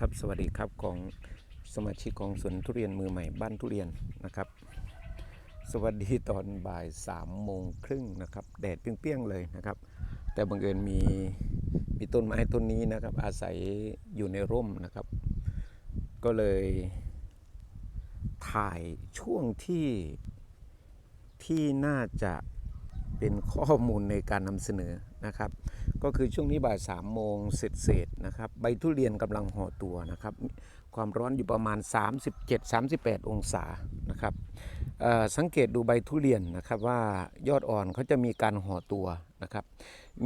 ครับสวัสดีครับของสมาชิกของสวนทุเรียนมือใหม่บ้านทุเรียนนะครับ สวัสดีตอนบ่ายสามโมงครึ่งนะครับแดดเปรี้ยงๆเลยนะครับ แต่บังเอิญมีมีต้นไม้ต้นนี้นะครับ อาศัยอยู่ในร่มนะครับ ก็เลยถ่ายช่วงที่ที่น่าจะเป็นข้อมูลในการนำเสนอนะครับ ก็คือช่วงนี้บ่ายสามโมงเสร็จๆนะครับ ใบทุเรียนกำลังห่อตัวนะครับ ความร้อนอยู่ประมาณ 37-38 องศานะครับสังเกตดูใบทุเรียนนะครับว่ายอดอ่อนเขาจะมีการห่อตัวนะครับ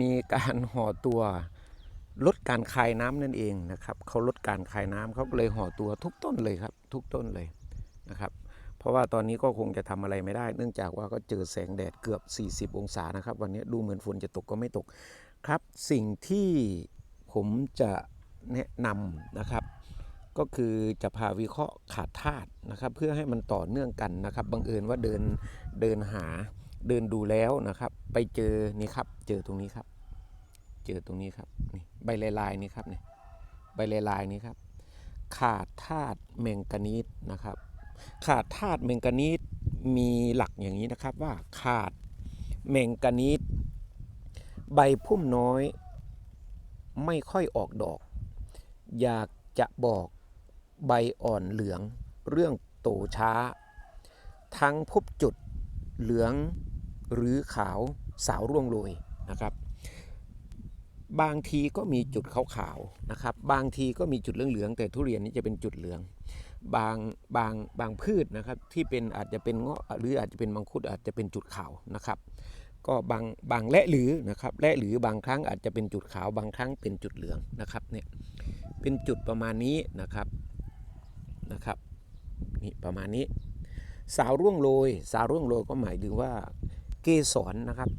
มีการห่อตัวลดการคายน้ำนั่นเองนะครับเขาลดการคายน้ำเขาเลยห่อตัวทุกต้นเลยครับ ทุกต้นเลยนะครับ เพราะว่าตอนนี้ก็คงจะทำอะไรไม่ได้ เนื่องจากว่าก็เจอแสงแดดเกือบ 40 องศานะครับ วันนี้ดูเหมือนฝนจะตกก็ไม่ตก ครับสิ่งที่ผมจะแนะนำนะครับ ก็คือจะพาวิเคราะห์ขาดธาตุนะครับ เพื่อให้มันต่อเนื่องกันนะครับบังเอิญว่าเดินเดินหาเดินดูแล้วนะครับ ไปเจอนี่ครับ เจอตรงนี้ครับ เจอตรงนี้ครับนี่ใบลายๆนี่ครับนี่ใบลายๆนี่ครับ ขาดธาตุแมงกานีสนะครับ ขาดธาตุแมงกานีสมีหลักอย่างนี้นะครับว่าขาดแมงกานีส ใบพุ่มน้อยไม่ค่อยออกดอก อยากจะบอกใบอ่อนเหลืองเรื่องโตช้า ทั้งพบจุดเหลืองหรือขาวสาวร่วงโรยนะครับ บางทีก็มีจุดขาวๆนะครับ บางทีก็มีจุดเหลืองๆแต่ทุเรียนนี่จะเป็นจุดเหลือง บางบางบางพืชนะครับที่เป็นอาจจะเป็นเงาะหรืออาจจะเป็นมังคุดอาจจะเป็นจุดขาวนะครับ ก็บางบางและหรือนะครับและหรือบางครั้งอาจจะเป็นจุดขาวบางครั้งเป็นจุดเหลืองนะครับเนี่ยเป็นจุดประมาณนี้นะครับนะครับนี่ประมาณนี้ สาวร่วงโรย สาวร่วงโรยก็หมายถึงว่าเกสรนะครับ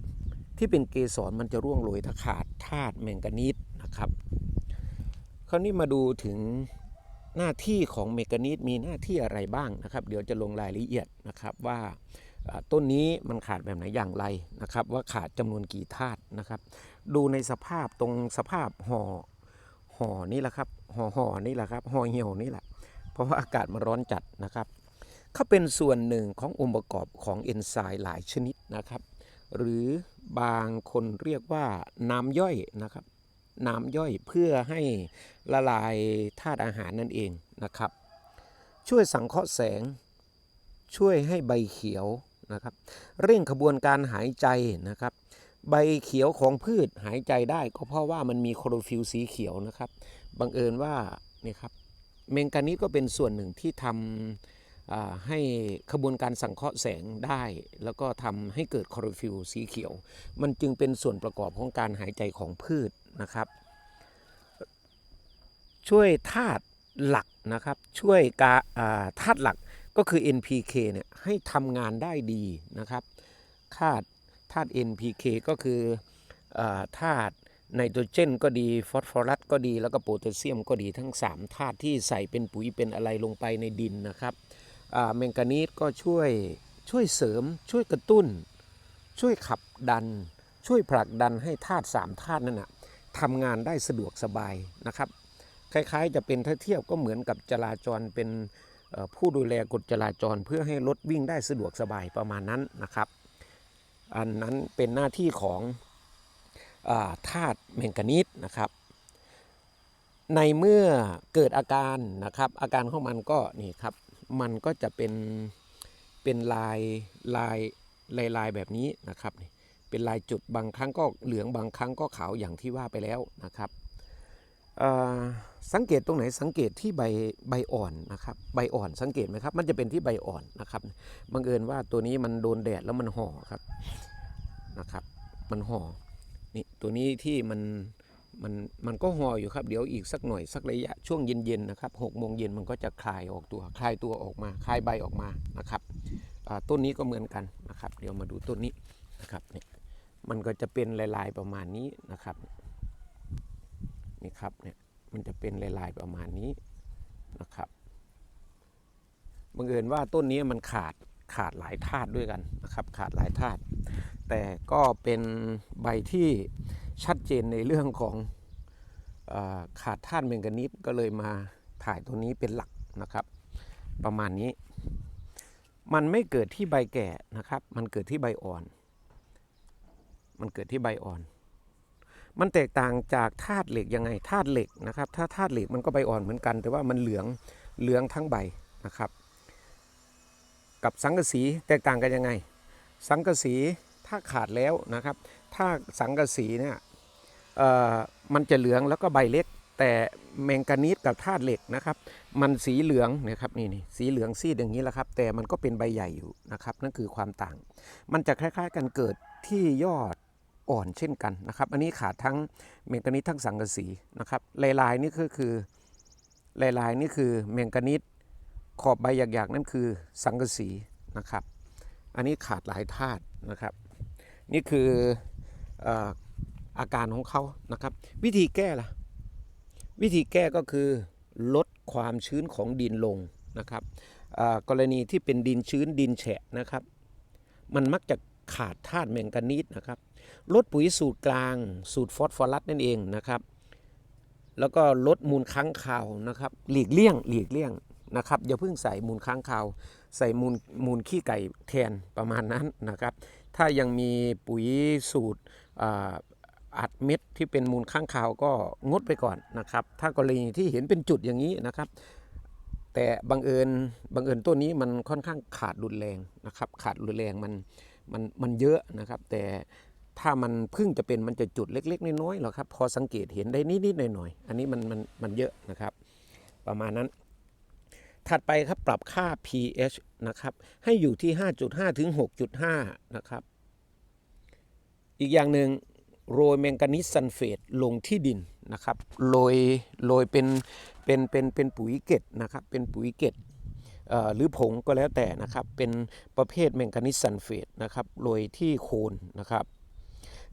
ที่เป็นเกสรมันจะร่วงโรยถ้าขาดธาตุแมงกานีสนะครับ คราวนี้มาดูถึงหน้าที่ของเมกานีสมีหน้าที่อะไรบ้างนะครับ เดี๋ยวจะลงรายละเอียดนะครับว่า ต้นนี้มันขาดแบบไหนอย่างไรนะครับ ว่าขาดจำนวนกี่ธาตุนะครับ ดูในสภาพตรงสภาพห่อห่อนี่แหละครับห่อห่อนี่แหละครับห่อเหี่ยวนี่แหละ เพราะว่าอากาศมันร้อนจัดนะครับเขาเป็นส่วนหนึ่งขององค์ประกอบของเอนไซม์หลายชนิดนะครับ หรือบางคนเรียกว่าน้ำย่อยนะครับ น้ำย่อยเพื่อให้ละลายธาตุอาหารนั่นเองนะครับ ช่วยสังเคราะห์แสงช่วยให้ใบเขียว นะครับ เร่งขบวนการหายใจนะครับ ใบเขียวของพืชหายใจได้ก็เพราะว่ามันมีโคลอโรฟิลสีเขียวนะครับบังเอิญว่านี่ครับเมงกานีสก็เป็นส่วนหนึ่งที่ทำให้ขบวนการสังเคราะห์แสงได้ แล้วก็ทำให้เกิดคลอโรฟิลสีเขียว มันจึงเป็นส่วนประกอบของการหายใจของพืชนะครับ ช่วยธาตุหลักนะครับ ช่วยกาธาตุหลัก ก็คือ NPK เนี่ยให้ทำงานได้ดีนะครับธาตุธาตุ NPK ก็คือธาตุไนโตรเจนก็ดีฟอสฟอรัสก็ดีแล้วก็โพแทสเซียมก็ดีทั้ง3ธาตุที่ใส่เป็นปุ๋ยเป็นอะไรลงไปในดินนะครับแมงกานีสก็ช่วยช่วยเสริมช่วยกระตุ้น ช่วยขับดัน ช่วยผลักดันให้ธาตุ3ธาตุนั่นนะทำงานได้สะดวกสบายนะครับ คล้ายๆจะเป็นถ้าเทียบก็เหมือนกับจราจรเป็น ผู้ดูแลกฎจราจรเพื่อให้รถวิ่งได้สะดวกสบายประมาณนั้นนะครับ อันนั้นเป็นหน้าที่ของอาธาตุแมงกานีสนะครับ ในเมื่อเกิดอาการนะครับ อาการของมันก็นี่ครับ มันก็จะเป็นเป็นลายลายลายลายแบบนี้นะครับนี่เป็นลายจุดบางครั้งก็เหลืองบางครั้งก็ขาวอย่างที่ว่าไปแล้วนะครับ สังเกตตรงไหนสังเกตที่ใบใบอ่อนนะครับใบอ่อนสังเกตไหมครับ มันจะเป็นที่ใบอ่อนนะครับบังเอิญว่าตัวนี้มันโดนแดดแล้วมันห่อครับนะครับ มันห่อนี่ตัวนี้ที่มันมันมันก็ห่ออยู่ครับเดี๋ยวอีกสักหน่อยสักระยะช่วงเย็นๆนะครับหกโมงเย็นมันก็จะคลายออกตัวคลายตัวออกมาคลายใบออกมานะครับต้นนี้ก็เหมือนกันนะครับ เดี๋ยวมาดูต้นนี้นะครับเนี่ยมันก็จะเป็นลายๆประมาณนี้นะครับ นี่ครับเนี่ยมันจะเป็นลายๆประมาณนี้นะครับบังเอิญว่าต้นนี้มันขาดขาดหลายธาตุด้วยกันนะครับ ขาดหลายธาตุแต่ก็เป็นใบที่ชัดเจนในเรื่องของอขาดธาตุแมงกานีสก็เลยมาถ่ายตัวนี้เป็นหลักนะครับ ประมาณนี้ มันไม่เกิดที่ใบแก่นะครับ มันเกิดที่ใบอ่อน มันเกิดที่ใบอ่อน มันแตกต่างจากธาตุเหล็กยังไงธาตุเหล็กนะครับ ถ้าธาตุเหล็กมันก็ใบอ่อนเหมือนกัน แต่ว่ามันเหลืองเหลืองทั้งใบนะครับ กับสังกะสีแตกต่างกันยังไง สังกะสีถ้าขาดแล้วนะครับ ถ้าสังกะสีเนี่ยเออมันจะเหลืองแล้วก็ใบเล็ก แต่แมงกานีสกับธาตุเหล็กนะครับ มันสีเหลืองนะครับนี่นี่สีเหลืองซีดอย่างนี้แหละครับ แต่มันก็เป็นใบใหญ่อยู่นะครับ นั่นคือความต่าง มันจะคล้าย ๆ กันเกิดที่ยอด อ่อนเช่นกันนะครับ อันนี้ขาดทั้งแมงกานีสทั้งสังกะสีนะครับลายๆนี่ก็คือลายๆนี่คือแมงกานีสขอบใบหยากๆนั่นคือสังกะสีนะครับ อันนี้ขาดหลายธาตุนะครับ นี่คือออาการของเขานะครับ วิธีแก้ล่ะ วิธีแก้ก็คือลดความชื้นของดินลงนะครับกรณีที่เป็นดินชื้นดินแฉะนะครับ มันมักจะ ขาดธาตุแมงกานีสนะครับลดปุ๋ยสูตรกลาง สูตรฟอสฟอรัสนั่นเองนะครับแล้วก็ลดมูลค้างคาวนะครับหลีกเลี่ยงหลีกเลี่ยงนะครับอย่าเพิ่งใส่มูลค้างคาว ใส่มูลมูลขี้ไก่แทนประมาณนั้นนะครับ ถ้ายังมีปุ๋ยสูตรอัดเม็ดที่เป็นมูลข้างคาวก็งดไปก่อนนะครับ ถ้ากรณีที่เห็นเป็นจุดอย่างนี้นะครับ แต่บังเอิญบังเอิญต้นนี้มันค่อนข้างขาดรุนแรงนะครับ ขาดรุนแรงมัน มันมันเยอะนะครับ แต่ถ้ามันเพิ่งจะเป็นมันจะจุดเล็ก ๆ น้อยๆหรอกครับ พอสังเกตเห็นได้นิดๆหน่อยๆอันนี้มันมันมันเยอะนะครับ ประมาณนั้น ถัดไปครับปรับค่า pH นะครับ ให้อยู่ที่ 5.5 ถึง 6.5 นะครับ อีกอย่างหนึ่งโรยแมงกานีสซัลเฟตลงที่ดินนะครับโรยโรยเป็นเป็นเป็นเป็นปุ๋ยเกล็ดนะครับ เป็นปุ๋ยเกล็ด หรือผงก็แล้วแต่นะครับ เป็นประเภทแมงกานีสซัลเฟตนะครับโรยที่โคนนะครับ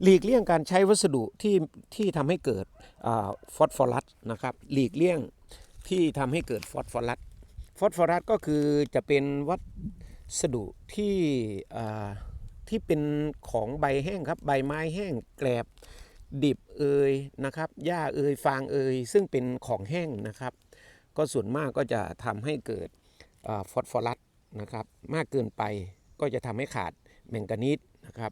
หลีกเลี่ยงการใช้วัสดุที่ที่ทำให้เกิดฟอสฟอรัสนะครับ หลีกเลี่ยงที่ทำให้เกิดฟอสฟอรัส ฟอสฟอรัสก็คือจะเป็นวัสดุที่ที่เป็นของใบแห้งครับ ใบไม้แห้งแกลบดิบเอยนะครับหญ้าเอยฟางเอยซึ่งเป็นของแห้งนะครับ ก็ส่วนมากก็จะทำให้เกิด ฟอสฟอรัสนะครับมากเกินไปก็จะทำให้ขาดแมงกานีสนะครับ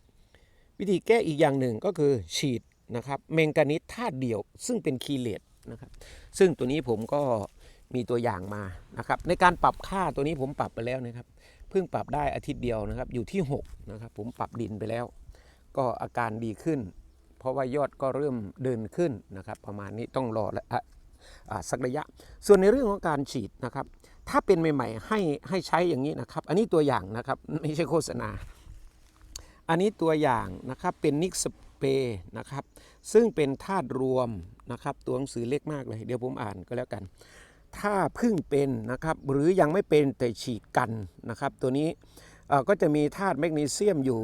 วิธีแก้อีกอย่างหนึ่งก็คือฉีดนะครับแมงกานีสธาตุเดียว ซึ่งเป็นคีเลตนะครับซึ่งตัวนี้ผมก็มีตัวอย่างมานะครับในการปรับค่าตัวนี้ผมปรับไปแล้วนะครับเพิ่งปรับได้อาทิตย์เดียวนะครับอยู่ที่6นะครับผมปรับดินไปแล้ว ก็อาการดีขึ้น เพราะว่ายอดก็เริ่มเดินขึ้นนะครับประมาณนี้ต้องรอและอะอ่าสักระยะ ส่วนในเรื่องของการฉีดนะครับ ถ้าเป็นใหม่ๆให้ให้ใช้อย่างนี้นะครับ อันนี้ตัวอย่างนะครับไม่ใช่โฆษณา อันนี้ตัวอย่างนะครับเป็นนิกสเปรย์นะครับ ซึ่งเป็นธาตุรวมนะครับ ตัวหนังสือเล็กมากเลย เดี๋ยวผมอ่านก็แล้วกัน ถ้าเพึ่งเป็นนะครับหรือยังไม่เป็นแต่ฉีดกันนะครับ ตัวนี้ก็จะมีธาตุแมกนีเซียมอยู่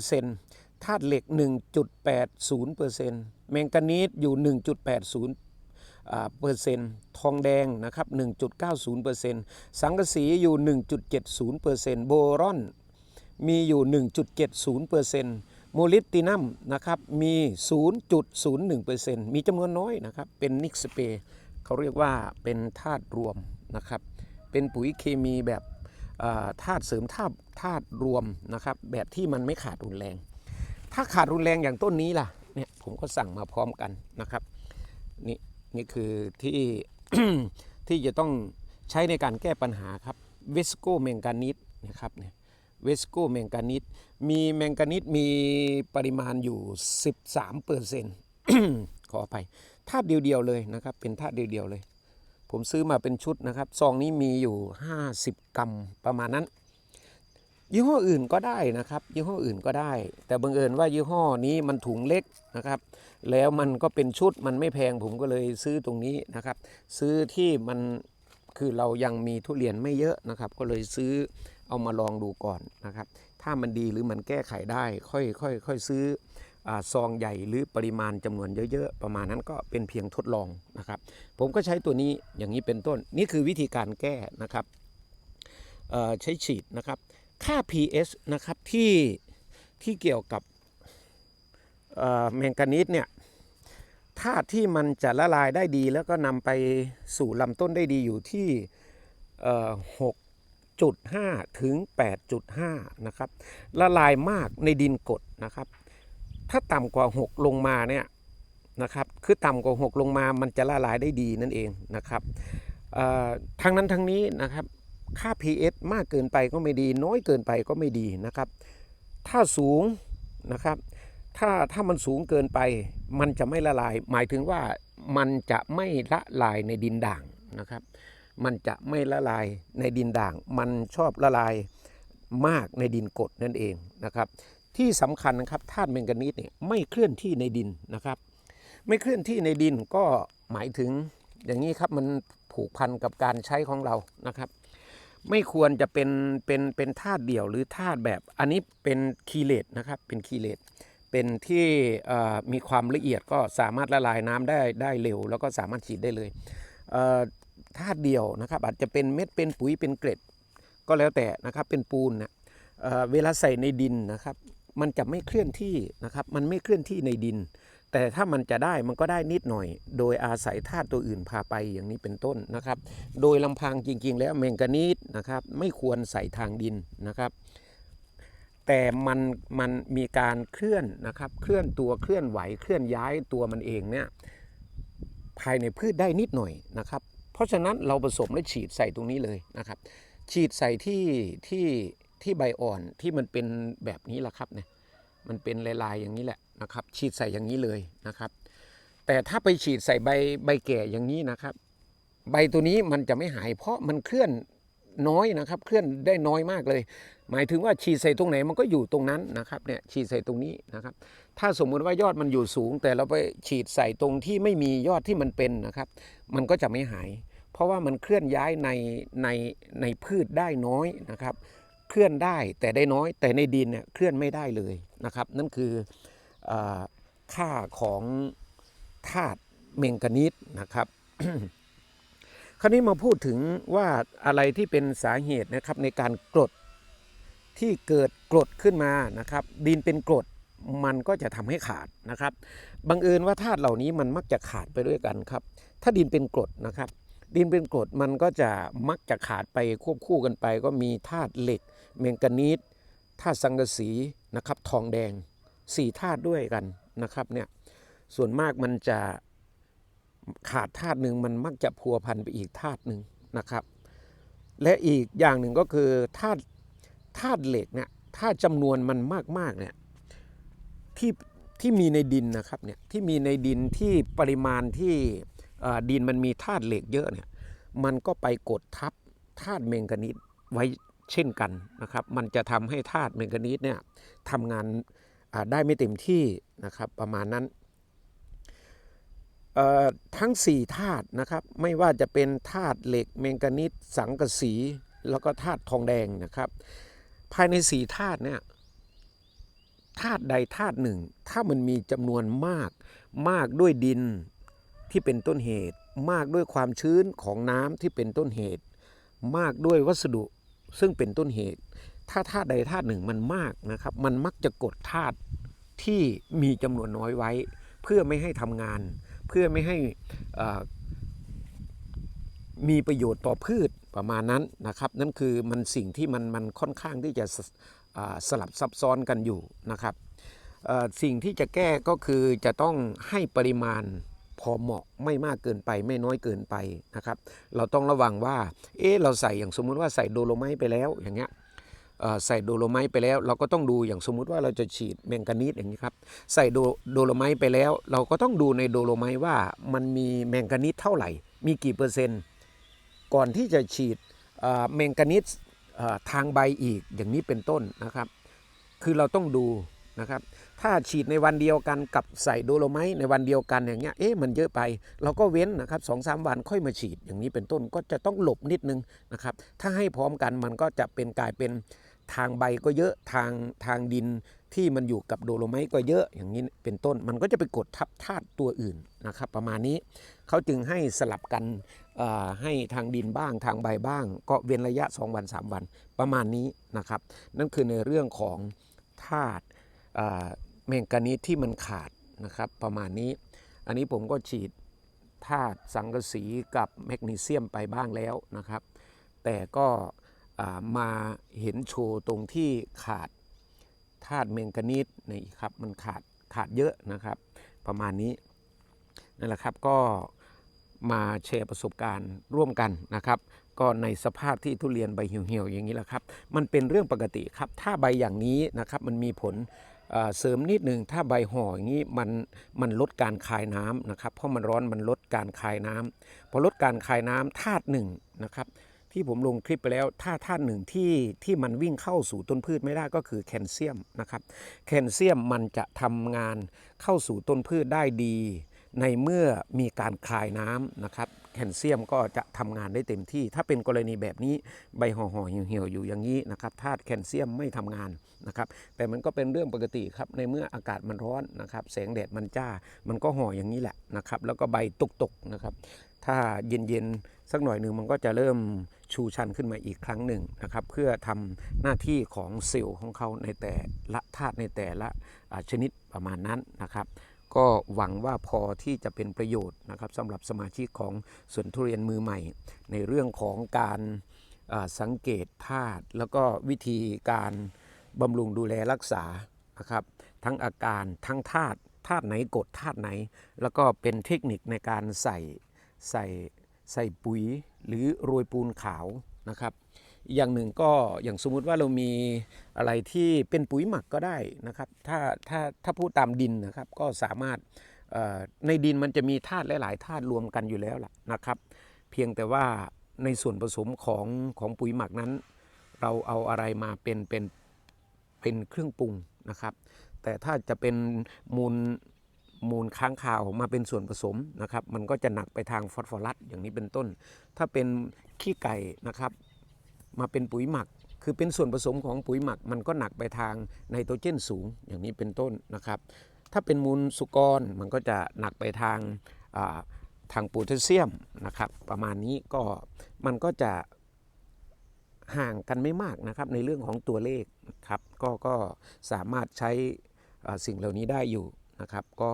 7%ธาตุเหล็ก 1.80%แมงกานีสอยู่ 1.80อ่า เปอร์เซ็นต์ทองแดงนะครับ 1.90%สังกะสีอยู่ 1.70%โบรอนมีอยู่ 1.70%โมลิตินัมนะครับมี 0.01%มีจำนวนน้อยนะครับ เป็นนิกสเปย์เขาเรียกว่าเป็นธาตุรวมนะครับ เป็นปุ๋ยเคมีแบบอ่าธาตุเสริมธาตุธาตุรวมนะครับ แบบที่มันไม่ขาดรุนแรง ถ้าขาดรุนแรงอย่างต้นนี้ล่ะเนี่ยผมก็สั่งมาพร้อมกันนะครับนี่ นี่คือที่ที่จะต้องใช้ในการแก้ปัญหาครับเวสโกแมงกานิสนะครับเนี่ยเวสโกแมงกานิสมีแมงกานิสมีปริมาณอยู่ 13เปอร์เซ็นต์ขออภัยธาตุเดียวๆเลยนะครับ เป็นธาตุเดียวๆเลย ผมซื้อมาเป็นชุดนะครับซองนี้มีอยู่ 50 กรัมประมาณนั้น ยี่ห้ออื่นก็ได้นะครับ ยี่ห้ออื่นก็ได้ แต่บังเอิญว่ายี่ห้อนี้มันถุงเล็กนะครับ แล้วมันก็เป็นชุดมันไม่แพงผมก็เลยซื้อตรงนี้นะครับ ซื้อที่มันคือเรายังมีทุเรียนไม่เยอะนะครับ ก็เลยซื้อเอามาลองดูก่อนนะครับ ถ้ามันดีหรือมันแก้ไขได้ค่อยค่อยค่อยซื้อซองใหญ่หรือปริมาณจำนวนเยอะๆ ประมาณนั้นก็เป็นเพียงทดลองนะครับ ผมก็ใช้ตัวนี้อย่างนี้เป็นต้น นี่คือวิธีการแก้นะครับใช้ฉีดนะครับ ค่า pH นะครับที่ที่เกี่ยวกับแมงกานีสเนี่ยธาตุที่มันจะละลายได้ดีแล้วก็นำไปสู่ลำต้นได้ดีอยู่ที่หกจุดห้าถึง 8.5 นะครับ ละลายมากในดินกรดนะครับ ถ้าต่ำกว่า 6 ลงมาเนี่ยนะครับคือต่ำกว่า 6 ลงมามันจะละลายได้ดีนั่นเองนะครับทั้งนั้นทั้งนี้นะครับ ค่า pH มากเกินไปก็ไม่ดี น้อยเกินไปก็ไม่ดีนะครับ ถ้าสูงนะครับ ถ้าถ้ามันสูงเกินไป มันจะไม่ละลาย หมายถึงว่ามันจะไม่ละลายในดินด่างนะครับ มันจะไม่ละลายในดินด่าง มันชอบละลายมากในดินกรดนั่นเองนะครับ ที่สำคัญนะครับธาตุแมงกานีสเนี่ยไม่เคลื่อนที่ในดินนะครับ ไม่เคลื่อนที่ในดินก็หมายถึงอย่างนี้ครับมันผูกพันกับการใช้ของเรานะครับ ไม่ควรจะเป็นเป็นเป็นธาตุเดี่ยวหรือธาตุแบบอันนี้เป็นคีเลตนะครับเป็นคีเลตเป็นที่มีความละเอียดก็สามารถละลายน้ำได้ได้เร็ว แล้วก็สามารถฉีดได้เลยธาตุเดี่ยวนะครับอาจจะเป็นเม็ดเป็นปุ๋ยเป็นเกล็ดก็แล้วแต่นะครับเป็นปูนนะเวลาใส่ในดินนะครับ มันจะไม่เคลื่อนที่นะครับ มันไม่เคลื่อนที่ในดิน แต่ถ้ามันจะได้มันก็ได้นิดหน่อย โดยอาศัยธาตุตัวอื่นพาไปอย่างนี้เป็นต้นนะครับ โดยลำพังจริง ๆ แล้วแมงกานีสนะครับไม่ควรใส่ทางดินนะครับ แต่มันมันมีการเคลื่อนนะครับเคลื่อนตัวเคลื่อนไหวเคลื่อนย้ายตัวมันเองเนี่ยภายในพืชได้นิดหน่อยนะครับ เพราะฉะนั้นเราผสมและฉีดใส่ตรงนี้เลยนะครับ ฉีดใส่ที่ที่ที่ใบอ่อนที่มันเป็นแบบนี้แหละครับเนี่ย มันเป็นลายๆอย่างนี้แหละนะครับฉีดใส่อย่างนี้เลยนะครับ แต่ถ้าไปฉีดใส่ใบใบแก่อย่างนี้นะครับ ใบตัวนี้มันจะไม่หาย เพราะมันเคลื่อนน้อยนะครับ เคลื่อนได้น้อยมากเลย หมายถึงว่าฉีดใส่ตรงไหนมันก็อยู่ตรงนั้นนะครับเนี่ยฉีดใส่ตรงนี้นะครับ ถ้าสมมุติว่ายอดมันอยู่สูง แต่เราไปฉีดใส่ตรงที่ไม่มียอดที่มันเป็นนะครับ มันก็จะไม่หาย เพราะว่ามันเคลื่อนย้ายในในในพืชได้น้อยนะครับ เคลื่อนได้แต่ได้น้อยแต่ในดินเนี่ยเคลื่อนไม่ได้เลยนะครับ นั่นคืออค่าของธาตุเมงกานีสนะครับ คราวนี้มาพูดถึงว่าอะไรที่เป็นสาเหตุนะครับในการกรดที่เกิดกรดขึ้นมานะครับ ดินเป็นกรดมันก็จะทำให้ขาดนะครับบังเอิญว่าธาตุเหล่านี้มันมักจะขาดไปด้วยกันครับ ถ้าดินเป็นกรดนะครับ ดินเป็นกรดมันก็จะมักจะขาดไปควบคู่กันไป ก็มีธาตุเหล็ก เมงกานีสธาตุสังกะสีนะครับทองแดงสี่ธาตุด้วยกันนะครับเนี่ยส่วนมากมันจะขาดธาตุหนึ่งมันมักจะพัวพันไปอีกธาตุหนึ่งนะครับ และอีกอย่างหนึ่งก็คือธาตุธาตุเหล็กเนี่ยถ้าจำนวนมันมากๆเนี่ยที่ที่มีในดินนะครับเนี่ยที่มีในดินที่ปริมาณที่ดินมันมีธาตุเหล็กเยอะเนี่ยมันก็ไปกดทับธาตุเมงกานีสไว้ เช่นกันนะครับ มันจะทำให้ธาตุเมงกานีสเนี่ยทำงานได้ไม่เต็มที่นะครับประมาณนั้นทั้ง 4 ธาตุนะครับไม่ว่าจะเป็นธาตุเหล็กเมงกานีสสังกะสี แล้วก็ธาตุทองแดงนะครับ ภายใน 4 ธาตุเนี่ยธาตุใดธาตุหนึ่ง ถ้ามันมีจำนวนมากมากด้วยดินที่เป็นต้นเหตุ มากด้วยความชื้นของน้ำที่เป็นต้นเหตุ มากด้วยวัสดุ ซึ่งเป็นต้นเหตุ ถ้าธาตุใดธาตุหนึ่งมันมากนะครับ มันมักจะกดธาตุที่มีจำนวนน้อยไว้ เพื่อไม่ให้ทำงาน เพื่อไม่ให้มีประโยชน์ต่อพืชประมาณนั้นนะครับ นั่นคือมันสิ่งที่มันมันค่อนข้างที่จะสสลับซับซ้อนกันอยู่นะครับสิ่งที่จะแก้ก็คือจะต้องให้ปริมาณ อเหมาะไม่มากเกินไปไม่น้อยเกินไปนะครับ เราต้องระวังว่าเอ๊ะเราใส่อย่างสมมุติว่าใส่โดโลไมต์ไปแล้วอย่างเงี้ยใส่โดโลไมต์ไปแล้ว เราก็ต้องดูอย่างสมมุติว่าเราจะฉีดแมงกานีสอย่างนี้ครับใส่โดโดโลไมต์ไปแล้ว เราก็ต้องดูในโดโลไมต์ว่ามันมีแมงกานีสเท่าไหร่ มีกี่เปอร์เซ็นต์ ก่อนที่จะฉีดเอ่อแมงกานีสทางใบอีกอย่างนี้เป็นต้นนะครับ คือเราต้องดูนะครับ ถ้าฉีดในวันเดียวกันกับใส่โดโลไมต์ในวันเดียวกันอย่างเงี้ยเอ๊ะมันเยอะไป เราก็เว้นนะครับสองสามวันค่อยมาฉีดอย่างนี้เป็นต้นก็จะต้องหลบนิดนึงนะครับถ้าให้พร้อมกันมันก็จะเป็นกลายเป็นทางใบก็เยอะทางทางดินที่มันอยู่กับโดโลไมต์ก็เยอะอย่างนี้เป็นต้น มันก็จะไปกดทับธาตุตัวอื่นนะครับ ประมาณนี้เขาจึงให้สลับกันให้ทางดินบ้างทางใบบ้าง ก็เว้นระยะ 2 วัน 3 วันประมาณนี้นะครับ นั่นคือในเรื่องของธาตุ เมงกานีสที่มันขาดนะครับ ประมาณนี้ อันนี้ผมก็ฉีดธาตุสังกะสีกับแมกนีเซียมไปบ้างแล้วนะครับ แต่ก็มาเห็นโชว์ตรงที่ขาดธาตุแมงกานีสนี่ครับมันขาดขาดเยอะนะครับ ประมาณนี้นั่นแหละครับก็มาแชร์ประสบการณ์ร่วมกันนะครับ ก็ในสภาพที่ทุเรียนใบเหี่ยวๆอย่างนี้แหละครับ มันเป็นเรื่องปกติครับ ถ้าใบอย่างนี้นะครับมันมีผล เสริมนิดหนึ่งถ้าใบห่ออย่างนี้มันมันลดการคายน้ำนะครับ เพราะมันร้อนมันลดการคายน้ำพอลดการคายน้ำธาตุหนึ่งนะครับ ที่ผมลงคลิปไปแล้วถ้าธาตุหนึ่งที่ที่มันวิ่งเข้าสู่ต้นพืชไม่ได้ก็คือแคลเซียมนะครับ แคลเซียมมันจะทำงานเข้าสู่ต้นพืชได้ดี ในเมื่อมีการคลายน้ำนะครับแคลเซียมก็จะทำงานได้เต็มที่ ถ้าเป็นกรณีแบบนี้ใบห่อห่อเหี่ยวๆอยู่อย่างนี้นะครับธาตุแคลเซียมไม่ทำงานนะครับ แต่มันก็เป็นเรื่องปกติครับในเมื่ออากาศมันร้อนนะครับแสงแดดมันจ้า มันก็ห่ออย่างนี้แหละนะครับ แล้วก็ใบตกๆนะครับถ้าเย็นๆสักหน่อยหนึ่งมันก็จะเริ่มชูชันขึ้นมาอีกครั้งหนึ่งนะครับ เพื่อทำหน้าที่ของเซลล์ของเขาในแต่ละธาตุในแต่ละชนิดประมาณนั้นนะครับ ก็หวังว่าพอที่จะเป็นประโยชน์นะครับสำหรับสมาชิกของสวนทุเรียนมือใหม่ ในเรื่องของการสังเกตธาตุแล้วก็วิธีการบำรุงดูแลรักษานะครับทั้งอาการทั้งธาตุธาตุไหนกดธาตุไหน แล้วก็เป็นเทคนิคในการใส่ใส่ใส่ปุ๋ยหรือโรยปูนขาวนะครับ อย่างหนึ่งก็อย่างสมมุติว่าเรามีอะไรที่เป็นปุ๋ยหมักก็ได้นะครับ ถ้าถ้าถ้าพูดตามดินนะครับก็สามารถในดินมันจะมีธาตุหลายๆธาตุรวมกันอยู่แล้วล่ะนะครับ เพียงแต่ว่าในส่วนผสมของของปุ๋ยหมักนั้น เราเอาอะไรมาเป็นเป็นเป็นเครื่องปรุงนะครับ แต่ถ้าจะเป็นมูลมูลค้างคาวมาเป็นส่วนผสมนะครับ มันก็จะหนักไปทางฟอสฟอรัสอย่างนี้เป็นต้น ถ้าเป็นขี้ไก่นะครับ มาเป็นปุ๋ยหมัก คือเป็นส่วนผสมของปุ๋ยหมัก มันก็หนักไปทางไนโตรเจนสูงอย่างนี้เป็นต้นนะครับ ถ้าเป็นมูลสุกรมันก็จะหนักไปทางาทางโพแทสเซียมนะครับ ประมาณนี้ก็มันก็จะห่างกันไม่มากนะครับในเรื่องของตัวเลขครับก็ก็สามารถใช้สิ่งเหล่านี้ได้อยู่นะครับ ก็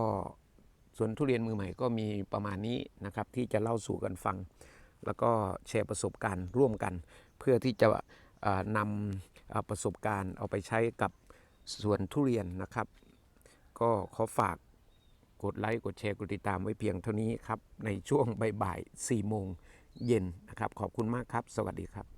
สวนทุเรียนมือใหม่ก็มีประมาณนี้นะครับที่จะเล่าสู่กันฟัง แล้วก็แชร์ประสบการณ์ร่วมกัน เพื่อที่จะนำประสบการณ์เอาไปใช้กับสวนทุเรียนนะครับ ก็ขอฝากกดไลค์ กดแชร์ กดติดตามไว้เพียงเท่านี้ครับ ในช่วงบ่ายๆ4โมงเย็นนะครับ ขอบคุณมากครับ สวัสดีครับ